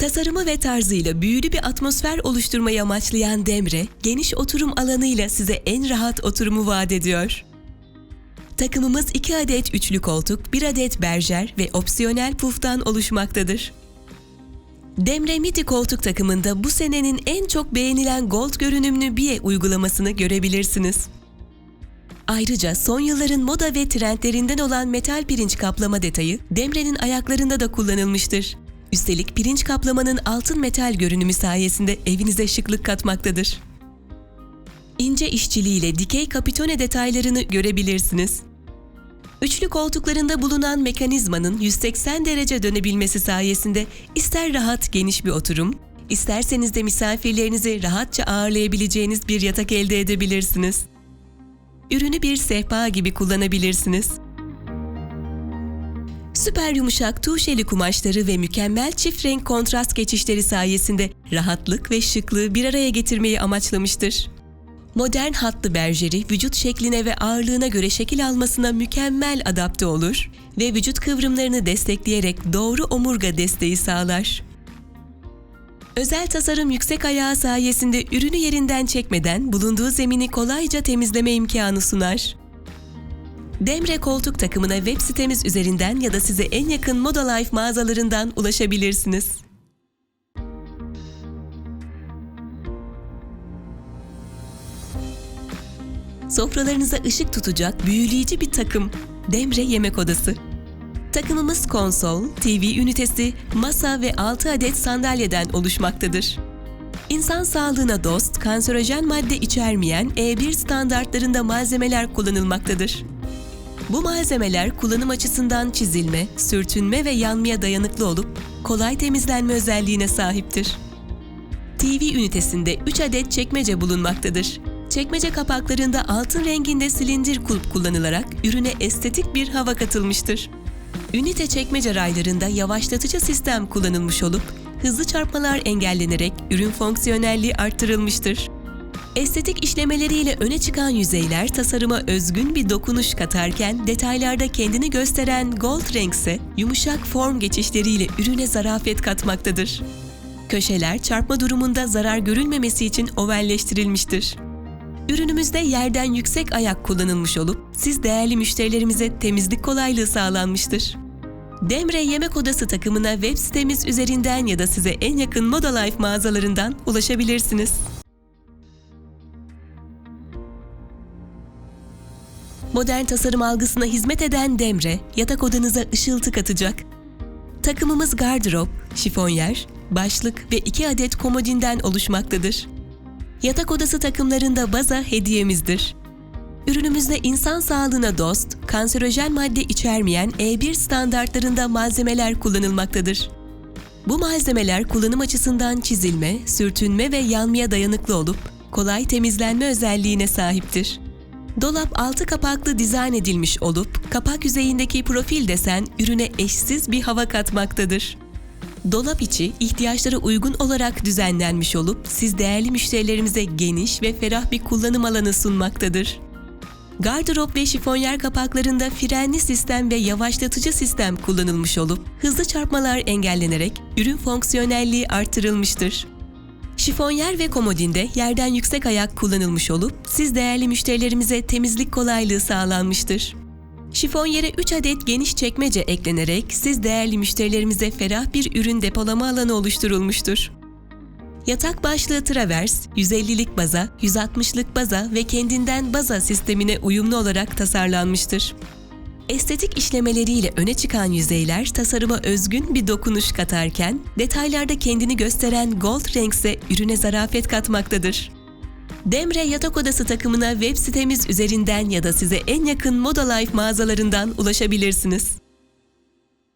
Tasarımı ve tarzıyla büyülü bir atmosfer oluşturmayı amaçlayan Demre, geniş oturum alanıyla size en rahat oturumu vaat ediyor. Takımımız 2 adet üçlü koltuk, 1 adet berjer ve opsiyonel puftan oluşmaktadır. Demre Midi koltuk takımında bu senenin en çok beğenilen Gold görünümlü BIE uygulamasını görebilirsiniz. Ayrıca son yılların moda ve trendlerinden olan metal pirinç kaplama detayı Demre'nin ayaklarında da kullanılmıştır. Üstelik pirinç kaplamanın altın metal görünümü sayesinde evinize şıklık katmaktadır. İnce işçiliğiyle dikey kapitone detaylarını görebilirsiniz. Üçlü koltuklarında bulunan mekanizmanın 180 derece dönebilmesi sayesinde ister rahat geniş bir oturum, isterseniz de misafirlerinizi rahatça ağırlayabileceğiniz bir yatak elde edebilirsiniz. Ürünü bir sehpa gibi kullanabilirsiniz. Süper yumuşak tuşeli kumaşları ve mükemmel çift renk kontrast geçişleri sayesinde rahatlık ve şıklığı bir araya getirmeyi amaçlamıştır. Modern hatlı berjeri vücut şekline ve ağırlığına göre şekil almasına mükemmel adapte olur ve vücut kıvrımlarını destekleyerek doğru omurga desteği sağlar. Özel tasarım yüksek ayağı sayesinde ürünü yerinden çekmeden bulunduğu zemini kolayca temizleme imkanı sunar. Demre koltuk takımına web sitemiz üzerinden ya da size en yakın Moda Life mağazalarından ulaşabilirsiniz. Sofralarınıza ışık tutacak büyüleyici bir takım. Demre Yemek Odası. Takımımız konsol, TV ünitesi, masa ve 6 adet sandalyeden oluşmaktadır. İnsan sağlığına dost, kanserojen madde içermeyen E1 standartlarında malzemeler kullanılmaktadır. Bu malzemeler kullanım açısından çizilme, sürtünme ve yanmaya dayanıklı olup kolay temizlenme özelliğine sahiptir. TV ünitesinde 3 adet çekmece bulunmaktadır. Çekmece kapaklarında altın renginde silindir kulp kullanılarak ürüne estetik bir hava katılmıştır. Ünite çekmece raylarında yavaşlatıcı sistem kullanılmış olup hızlı çarpmalar engellenerek ürün fonksiyonelliği arttırılmıştır. Estetik işlemeleriyle öne çıkan yüzeyler tasarıma özgün bir dokunuş katarken detaylarda kendini gösteren gold renk ise yumuşak form geçişleriyle ürüne zarafet katmaktadır. Köşeler çarpma durumunda zarar görülmemesi için ovalleştirilmiştir. Ürünümüzde yerden yüksek ayak kullanılmış olup siz değerli müşterilerimize temizlik kolaylığı sağlanmıştır. Demre Yemek Odası takımına web sitemiz üzerinden ya da size en yakın Moda Life mağazalarından ulaşabilirsiniz. Modern tasarım algısına hizmet eden Demre, yatak odanıza ışıltı katacak. Takımımız gardırop, şifonyer, başlık ve iki adet komodinden oluşmaktadır. Yatak odası takımlarında baza hediyemizdir. Ürünümüzde insan sağlığına dost, kanserojen madde içermeyen E1 standartlarında malzemeler kullanılmaktadır. Bu malzemeler kullanım açısından çizilme, sürtünme ve yanmaya dayanıklı olup kolay temizlenme özelliğine sahiptir. Dolap altı kapaklı dizayn edilmiş olup kapak yüzeyindeki profil desen ürüne eşsiz bir hava katmaktadır. Dolap içi ihtiyaçlara uygun olarak düzenlenmiş olup siz değerli müşterilerimize geniş ve ferah bir kullanım alanı sunmaktadır. Gardırop ve şifonyer kapaklarında frenli sistem ve yavaşlatıcı sistem kullanılmış olup hızlı çarpmalar engellenerek ürün fonksiyonelliği artırılmıştır. Şifonyer ve komodinde yerden yüksek ayak kullanılmış olup siz değerli müşterilerimize temizlik kolaylığı sağlanmıştır. Şifonyere 3 adet geniş çekmece eklenerek siz değerli müşterilerimize ferah bir ürün depolama alanı oluşturulmuştur. Yatak başlığı travers, 150'lik baza, 160'lık baza ve kendinden baza sistemine uyumlu olarak tasarlanmıştır. Estetik işlemeleriyle öne çıkan yüzeyler tasarıma özgün bir dokunuş katarken, detaylarda kendini gösteren gold renk ürüne zarafet katmaktadır. Demre Yatak Odası takımına web sitemiz üzerinden ya da size en yakın Moda Life mağazalarından ulaşabilirsiniz.